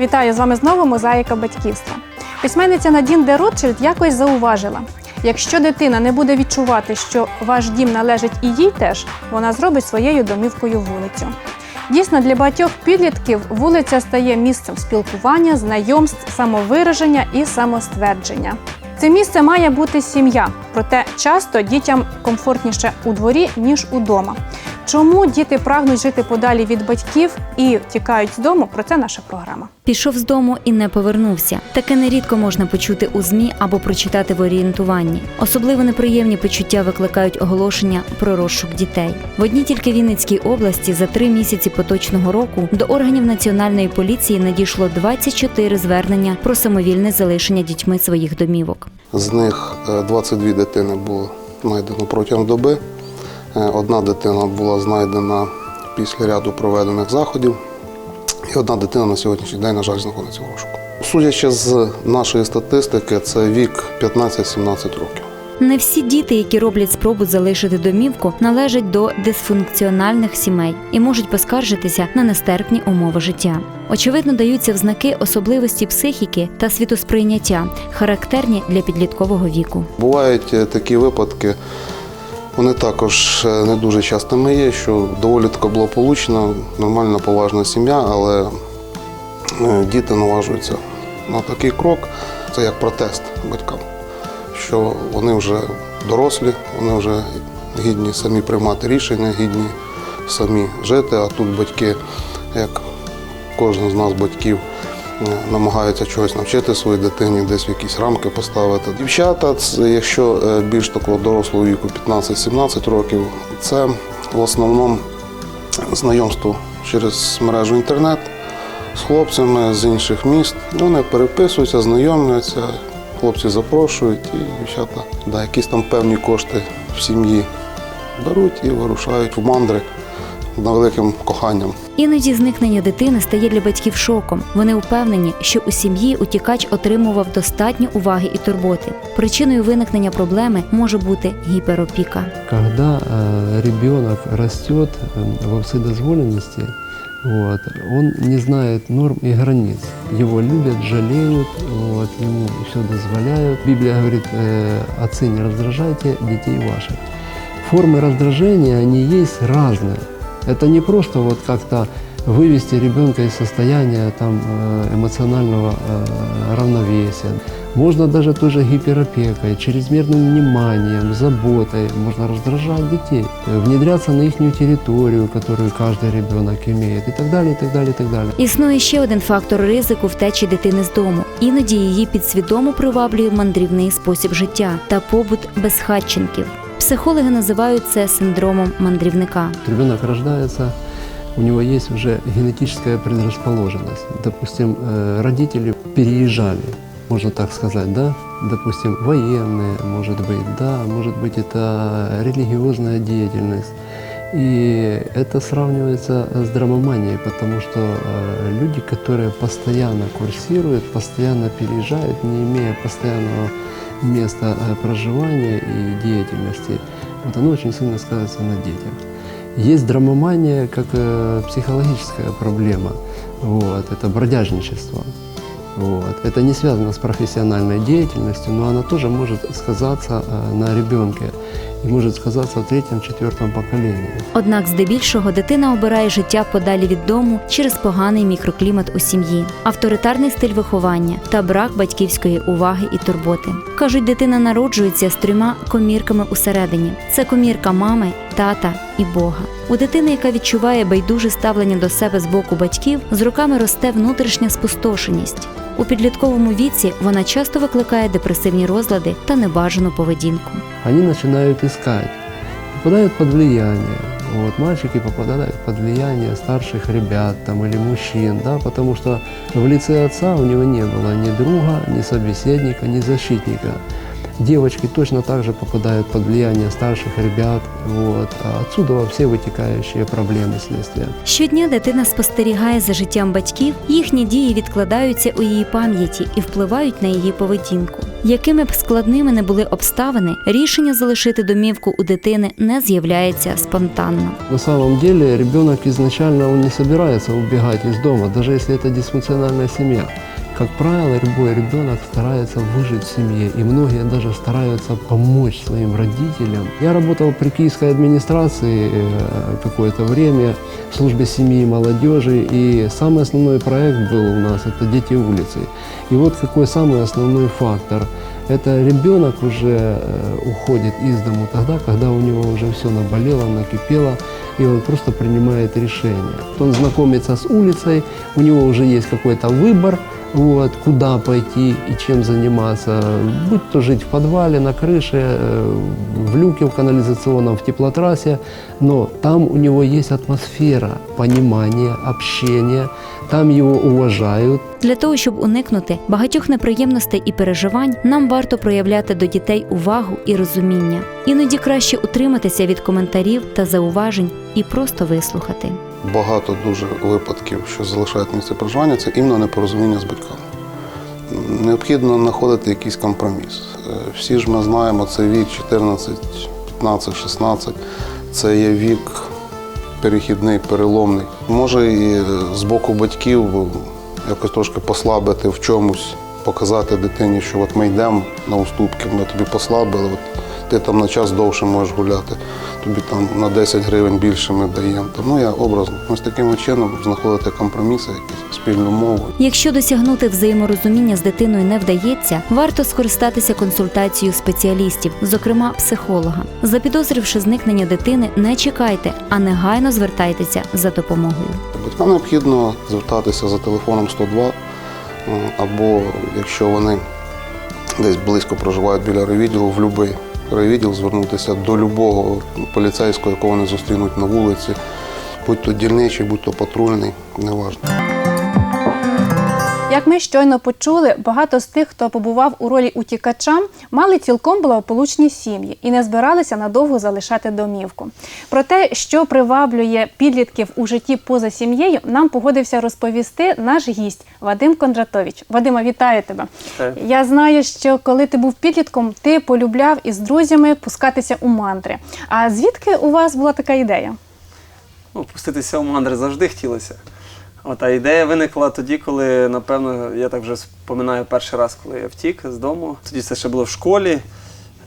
Вітаю з вами знову мозаїка батьківства. Письменниця Надін де Ротшильд якось зауважила: якщо дитина не буде відчувати, що ваш дім належить і їй теж, вона зробить своєю домівкою вулицю. Дійсно, для багатьох підлітків вулиця стає місцем спілкування, знайомств, самовираження і самоствердження. Це місце має бути сім'я, проте часто дітям комфортніше у дворі, ніж удома. Чому діти прагнуть жити подалі від батьків і тікають з дому? Про це наша програма. Пішов з дому і не повернувся. Таке нерідко можна почути у змі або прочитати в орієнтуванні. Особливо неприємні почуття викликають оголошення про розшук дітей. В одній тільки Вінницькій області за три місяці поточного року до органів національної поліції надійшло 24 звернення про самовільне залишення дітьми своїх домівок. З них е, 22 дитини було знайдено протягом доби. Е, Одна дитина була знайдена після ряду проведених заходів. І одна дитина на сьогоднішній день, на жаль, знаходиться в розшуку. Судячи з нашої статистики, це вік 15-17 років. Не всі діти, які роблять спробу залишити домівку, належать до дисфункціональних сімей і можуть поскаржитися на нестерпні умови життя. Очевидно, даються взнаки особливості психіки та світосприйняття, характерні для підліткового віку. Бувають е, такі випадки, вони також е, не дуже частими є, що доволі таки благополучна, нормальна, поважна сім'я, але е, діти наважуються на такий крок. Це як протест батькам, що вони вже дорослі, вони вже гідні самі приймати рішення, гідні самі жити, а тут батьки, як кожен з нас батьків, намагаються чогось навчити своїй дитині, десь в якісь рамки поставити. Дівчата, якщо е, більш такого дорослого віку 15-17 років, це в основному знайомство через мережу інтернет з хлопцями з інших міст. Вони переписуються, знайомляться, хлопці запрошують, і дівчата да, якісь там певні кошти в сім'ї беруть і вирушають в мандри великим коханням. Іноді зникнення дитини стає для батьків шоком. Вони впевнені, що у сім'ї утікач отримував достатньо уваги і турботи. Причиною виникнення проблеми може бути гіперопіка. Когда э, ребенок растет э, во вседозволенности, вот, он не знает норм и границ. Его любят, жалеют, вот, ему все дозволяют. Библия говорит, э, отцы не раздражайте детей ваших. Формы раздражения, они есть разные. Это не просто вот как-то вывести ребенка из состояния там, э, эмоционального э, равновесия. Можно даже тоже гиперопекой, чрезмерным вниманием, заботой можно раздражать детей, э, внедряться на их территорию, которую каждый ребенок имеет и так далее, и так далее, и так далее. Існує ще один фактор ризику втечі дитини з дому. Іноді її підсвідомо приваблює мандрівний спосіб життя та побут безхатченків. Психологи називають це синдромом мандрівника. Ребенок рождается, у него есть уже генетическая предрасположенность. Допустим, э, родители переезжали, можно так сказать, да? Допустим, военные, может быть, да, может быть, это религиозная деятельность. И это сравнивается с драмоманией, потому что э, люди, которые постоянно курсируют, постоянно переезжают, не имея постоянного места э, проживания и деятельности, вот оно очень сильно сказывается на детях. Есть драмомания как э, психологическая проблема, вот, это бродяжничество. Вот. Это не связано с профессиональной деятельностью, но она тоже может сказаться на ребенке и может сказаться в третьем-четвертом поколении. Однак, здебільшого, дитина обирає життя подалі від дому через поганий мікроклімат у сім'ї, авторитарний стиль виховання та брак батьківської уваги і турботи. Кажуть, дитина народжується з трьома комірками усередині: це комірка мами, тата і Бога. У дитини, яка відчуває байдуже ставлення до себе з боку батьків, з роками росте внутрішня спустошеність. У підлітковому віці вона часто викликає депресивні розлади та небажану поведінку. Они начинают искать, попадают под влияние. Вот, мальчики попадают под влияние старших ребят там, или мужчин, да, потому что в лице отца у него не было ни друга, ни собеседника, ни защитника. девочки точно так же попадают под влияние старших ребят. Вот. А отсюда все вытекающие проблемы следствия. Щодня дитина спостерігає за життям батьків, їхні дії відкладаються у її пам'яті і впливають на її поведінку. Якими б складними не були обставини, рішення залишити домівку у дитини не з'являється спонтанно. На самом деле ребенок изначально он не собирается убегать из дома, даже если это дисфункциональная семья. Как правило, любой ребенок старается выжить в семье, и многие даже стараются помочь своим родителям. Я работал при киевской администрации э, какое-то время в службе семьи и молодежи, и самый основной проект был у нас – это «Дети улицы». И вот какой самый основной фактор – это ребенок уже э, уходит из дому тогда, когда у него уже все наболело, накипело, и он просто принимает решение. Он знакомится с улицей, у него уже есть какой-то выбор, вот, куда пойти и чем заниматься. Будь то жить в подвале, на крыше, э, в люке в канализационном, в теплотрассе, но там у него есть атмосфера понимания, общения, там его уважают, Для того, щоб уникнути багатьох неприємностей і переживань, нам варто проявляти до дітей увагу і розуміння. Іноді краще утриматися від коментарів та зауважень і просто вислухати. Багато дуже випадків, що залишають місце проживання, це іменно непорозуміння з батьками. Необхідно знаходити якийсь компроміс. Е, Всі ж ми знаємо, це вік 14, 15, 16. Це є вік перехідний, переломний. Може і з боку батьків якось трошки послабити в чомусь, показати дитині, що от ми йдемо на уступки, ми тобі послабили, от ти там на час довше можеш гуляти, тобі там на 10 гривень більше ми даємо. Там, ну я образно. Ось таким чином знаходити компроміси, якісь спільну мову. Якщо досягнути взаєморозуміння з дитиною не вдається, варто скористатися консультацією спеціалістів, зокрема психолога. Запідозривши зникнення дитини, не чекайте, а негайно звертайтеся за допомогою. Батькам необхідно звертатися за телефоном 102, е, або якщо вони десь близько проживають біля райвідділу, в будь-який райвідділ звернутися до любого поліцейського, якого вони зустрінуть на вулиці, будь то дільничий, будь то патрульний, неважно. Як ми щойно почули, багато з тих, хто побував у ролі утікача, мали цілком благополучні сім'ї і не збиралися надовго залишати домівку. Про те, що приваблює підлітків у житті поза сім'єю, нам погодився розповісти наш гість Вадим Кондратович. Вадима, вітаю тебе. Вітаю. Я знаю, що коли ти був підлітком, ти полюбляв із друзями пускатися у мандри. А звідки у вас була така ідея? Ну, пуститися в мандри завжди хотілося. От, а ідея виникла тоді, коли, напевно, я так вже споминаю перший раз, коли я втік з дому. Тоді це ще було в школі.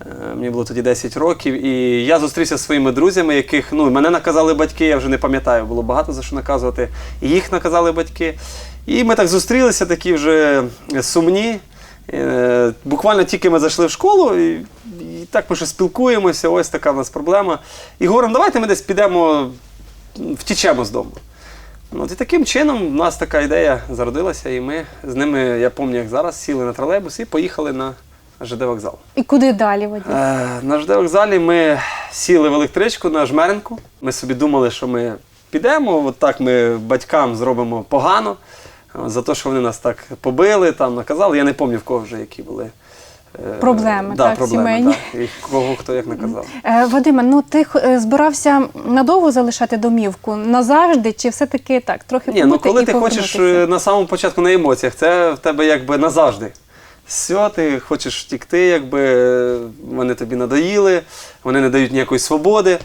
Е, Мені було тоді 10 років, і я зустрівся зі своїми друзями, яких ну, мене наказали батьки, я вже не пам'ятаю, було багато за що наказувати. І їх наказали батьки. І ми так зустрілися, такі вже сумні. Е, Буквально тільки ми зайшли в школу, і, і так ми ще спілкуємося, ось така в нас проблема. І говоримо, давайте ми десь підемо, втічемо з дому. Ну, От і таким чином у нас така ідея зародилася, і ми з ними, я пам'ятаю, як зараз, сіли на тролейбус і поїхали на ЖД вокзал. І куди далі, Вадим? Е, на ЖД вокзалі ми сіли в електричку на жмеренку. Ми собі думали, що ми підемо, от так ми батькам зробимо погано е, за те, що вони нас так побили, там наказали. Я не пам'ятаю, в кого вже які були. Е, Проблеми, да, так, проблеми, сімейні. Так, і кого хто як наказав. Е, Вадиме, ну ти е, збирався надовго залишати домівку назавжди, чи все-таки так? Трохи Ні, ну коли і ти хочеш на самому початку на емоціях, це в тебе якби назавжди. Все, ти хочеш втікти, якби вони тобі надоїли, вони не дають ніякої свободи.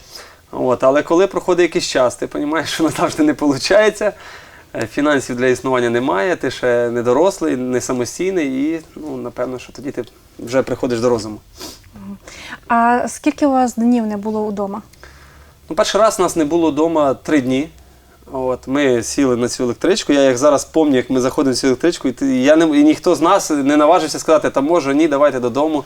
От, але коли проходить якийсь час, ти розумієш, що назавжди не виходить, фінансів для існування немає, ти ще не дорослий, не самостійний, і ну, напевно, що тоді ти вже приходиш до розуму. А скільки у вас днів не було вдома? Ну, перший раз нас не було вдома три дні. От, ми сіли на цю електричку. Я як зараз пам'ятаю, як ми заходимо в цю електричку, і, я не, і ніхто з нас не наважився сказати, та може, ні, давайте додому.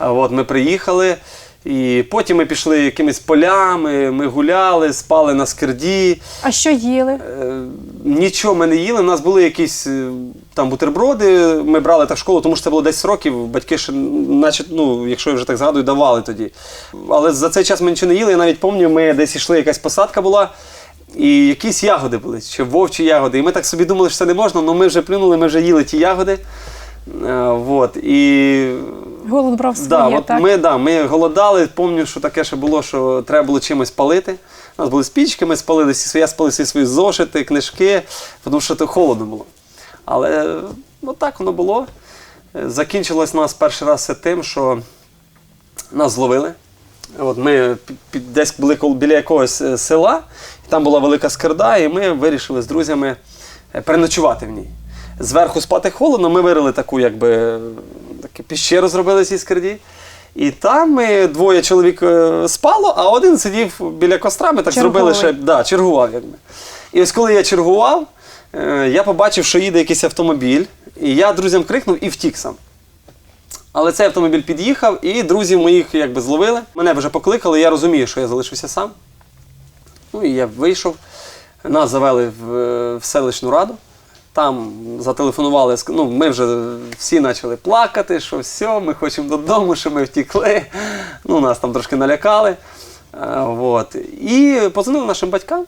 От, ми приїхали, і потім ми пішли якимись полями, ми гуляли, спали на скирді. А що їли? Е, Нічого ми не їли. У нас були якісь е, там бутерброди. Ми брали так в школу, тому що це було 10 років. Батьки ще, наче, ну, якщо я вже так згадую, давали тоді. Але за цей час ми нічого не їли. Я навіть пам'ятаю, ми десь йшли, якась посадка була. І якісь ягоди були, чи вовчі ягоди. І ми так собі думали, що це не можна, але ми вже плюнули, ми вже їли ті ягоди. Е, вот. І Голод брав своє, Да, от так? ми, да, ми голодали. Пам'ятаю, що таке ще було, що треба було чимось палити. У нас були спічки, ми спалили всі я спалив всі свої зошити, книжки, тому що то холодно було. Але ну, так воно було. Е, Закінчилось у нас перший раз тим, що нас зловили. От ми десь були біля якогось е, села, і там була велика скирда, і ми вирішили з друзями е, переночувати в ній. Зверху спати холодно, ми вирили таку, якби піщеру зробили цій скирді. І там ми двоє чоловік е, спало, а один сидів біля костра. Ми так зробили ще да, чергував. Якби. І ось коли я чергував, е, я побачив, що їде якийсь автомобіль, і я друзям крикнув і втік сам. Але цей автомобіль під'їхав, і друзів моїх якби зловили. Мене вже покликали, я розумію, що я залишився сам. Ну і я вийшов. Нас завели в, е, в селищну раду. Там зателефонували, ну, ми вже всі почали плакати, що все, ми хочемо додому, що ми втікли. Ну, нас там трошки налякали. Е, Вот. І позвонили нашим батькам.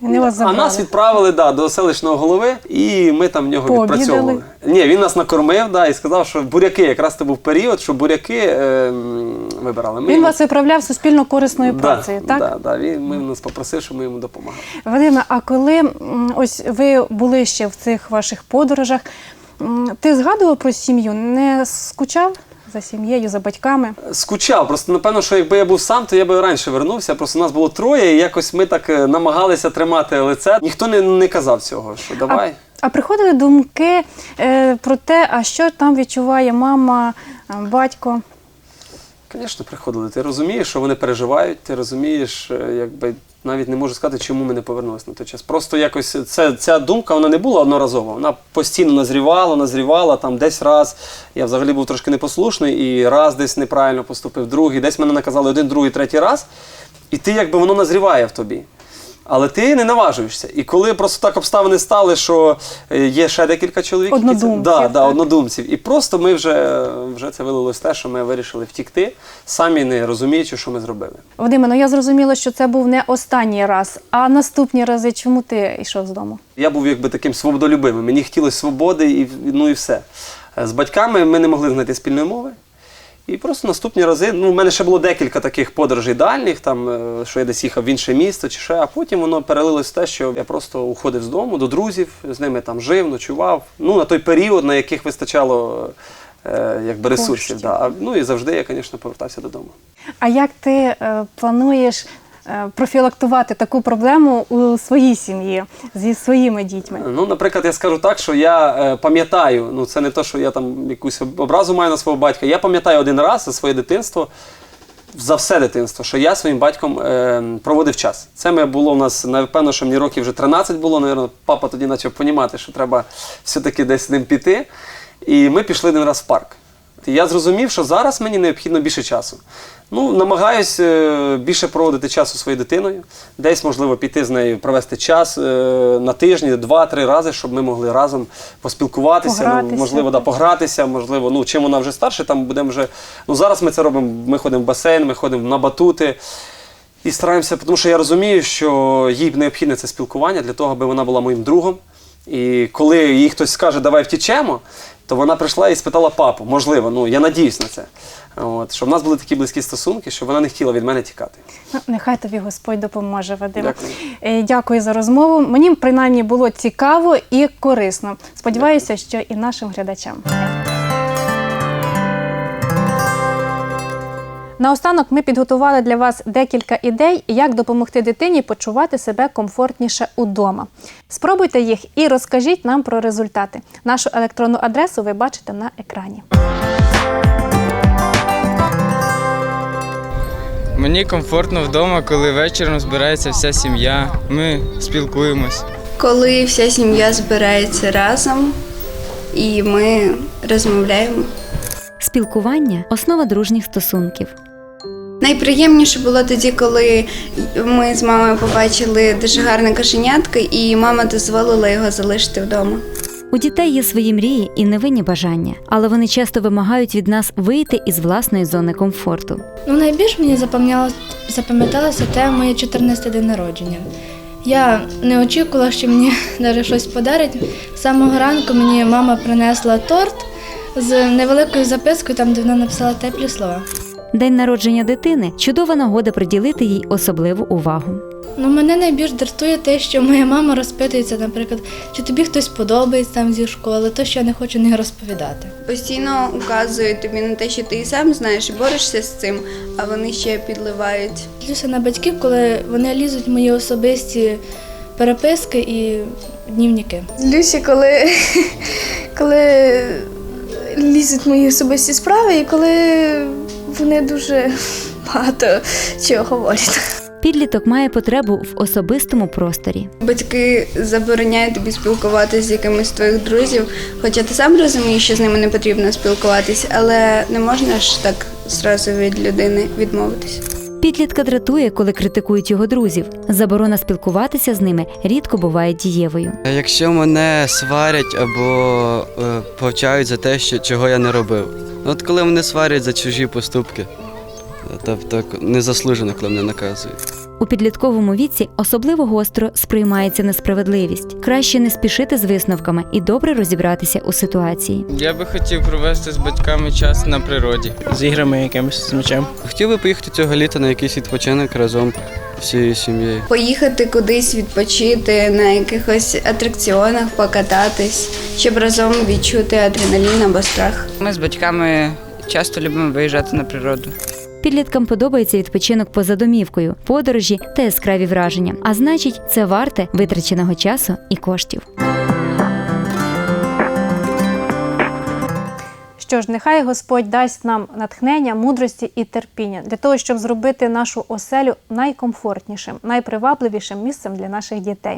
Вони вас А забрали. нас відправили да, до селищного голови, і ми там в нього Пообідали? відпрацьовували. Ні, він нас накормив да, і сказав, що буряки, якраз це був період, що буряки е, м, вибирали. Ми Він йому- вас виправляв суспільно корисною да, працею, так? Да, да, він ми нас попросив, щоб ми йому допомагали. Вадиме, а коли м, ось ви були ще в цих ваших подорожах, м, ти згадував про сім'ю? Не скучав за сім'єю, за батьками? Скучав, просто напевно, що якби я був сам, то я би раніше вернувся. Просто нас було троє, і якось ми так е, намагалися тримати лице. Ніхто не, не казав цього, що давай. А, а приходили думки е, про те, а що там відчуває мама, батько? Звісно, приходили. Ти розумієш, що вони переживають, ти розумієш, е, якби навіть не можу сказати, чому ми не повернулися на той час. Просто якось це, ця думка вона не була одноразова. Вона постійно назрівала, назрівала там десь раз. Я взагалі був трошки непослушний і раз десь неправильно поступив, другий, десь мене наказали один, другий, третій раз. І ти якби воно назріває в тобі. Але ти не наважуєшся. І коли просто так обставини стали, що е, є ще декілька чоловік, які це- Однодумців, да, да, так. однодумців. І просто ми вже, вже це вилилось те, що ми вирішили втікти, самі не розуміючи, що ми зробили. Вадиме, ну я зрозуміла, що це був не останній раз, а наступні рази чому ти йшов з дому? Я був якби таким свободолюбимим. Мені хотілося свободи і ну і все. Е, З батьками ми не могли знайти спільної мови. І просто наступні рази, ну, в мене ще було декілька таких подорожей дальніх, там, е, що я десь їхав в інше місто чи ще, а потім воно перелилось в те, що я просто уходив з дому до друзів, з ними там жив, ночував. Ну, на той період, на яких вистачало е, якби ресурсів. Да. Ну і завжди я, звісно, повертався додому. А як ти е, плануєш профілактувати таку проблему у своїй сім'ї зі своїми дітьми? Ну, наприклад, я скажу так, що я е, пам'ятаю, ну це не те, що я там якусь образу маю на свого батька. Я пам'ятаю один раз за своє дитинство, за все дитинство, що я своїм батьком е, проводив час. Це ми було у нас, напевно, що мені років вже 13 було. Навірно, папа тоді почав розуміти, що треба все-таки десь з ним піти. І ми пішли один раз в парк. Я зрозумів, що зараз мені необхідно більше часу. Ну, намагаюсь е, більше проводити часу своєю дитиною. Десь, можливо, піти з нею, провести час е, на тижні, два-три рази, щоб ми могли разом поспілкуватися. Погратися. Ну, можливо, да, погратися, можливо, ну, чим вона вже старше, там будемо вже. Ну, зараз ми це робимо. Ми ходимо в басейн, ми ходимо на батути. І стараємося, тому що я розумію, що їй необхідне це спілкування для того, аби вона була моїм другом. І коли їй хтось скаже, давай втічемо, то вона прийшла і спитала папу. Можливо, ну я надіюсь на це. От, щоб в нас були такі близькі стосунки, щоб вона не хотіла від мене тікати. Ну, нехай тобі Господь допоможе, Вадим. Дякую. Е, Дякую за розмову. Мені принаймні було цікаво і корисно. Сподіваюся, що і нашим глядачам. Наостанок ми підготували для вас декілька ідей, як допомогти дитині почувати себе комфортніше удома. Спробуйте їх і розкажіть нам про результати. Нашу електронну адресу ви бачите на екрані. Мені комфортно вдома, коли вечором збирається вся сім'я. Ми спілкуємось. коли вся сім'я збирається разом і ми розмовляємо. Спілкування основа дружніх стосунків. Найприємніше було тоді, коли ми з мамою побачили дуже гарне кошенятко, і мама дозволила його залишити вдома. У дітей є свої мрії і невинні бажання, але вони часто вимагають від нас вийти із власної зони комфорту. Ну, найбільш мені запам'яталося, те моє 14 день народження. Я не очікувала, що мені навіть щось подарить. З самого ранку мені мама принесла торт з невеликою запискою, там де вона написала теплі слова. День народження дитини чудова нагода приділити їй особливу увагу. Ну, мене найбільш дратує те, що моя мама розпитується, наприклад, чи тобі хтось подобається там зі школи, то що я не хочу не розповідати. Постійно указують тобі на те, що ти і сам знаєш і борешся з цим, а вони ще підливають. Дивлюся на батьків, коли вони лізуть в мої особисті переписки і днівники. Злюся, коли, коли лізуть мої особисті справи і коли вони дуже багато чого говорять. Підліток має потребу в особистому просторі. Батьки забороняють тобі спілкуватися з якимись твоїх друзів, хоча ти сам розумієш, що з ними не потрібно спілкуватись, але не можна ж так зразу від людини відмовитись. Підлітка дратує, коли критикують його друзів. Заборона спілкуватися з ними рідко буває дієвою. Якщо мене сварять або е, повчають за те, що, чого я не робив. От коли мене сварять за чужі поступки, тобто незаслужено, коли мене наказують. У підлітковому віці особливо гостро сприймається несправедливість. Краще не спішити з висновками і добре розібратися у ситуації. Я би хотів провести з батьками час на природі. з іграми якимось з м'ячем. Хотів би поїхати цього літа на якийсь відпочинок разом всією сім'єю. Поїхати кудись відпочити на якихось атракціонах, покататись, щоб разом відчути адреналін або страх. Ми з батьками часто любимо виїжджати на природу. Підліткам подобається відпочинок поза домівкою, подорожі та яскраві враження. А значить, це варте витраченого часу і коштів. Що ж, нехай Господь дасть нам натхнення, мудрості і терпіння для того, щоб зробити нашу оселю найкомфортнішим, найпривабливішим місцем для наших дітей.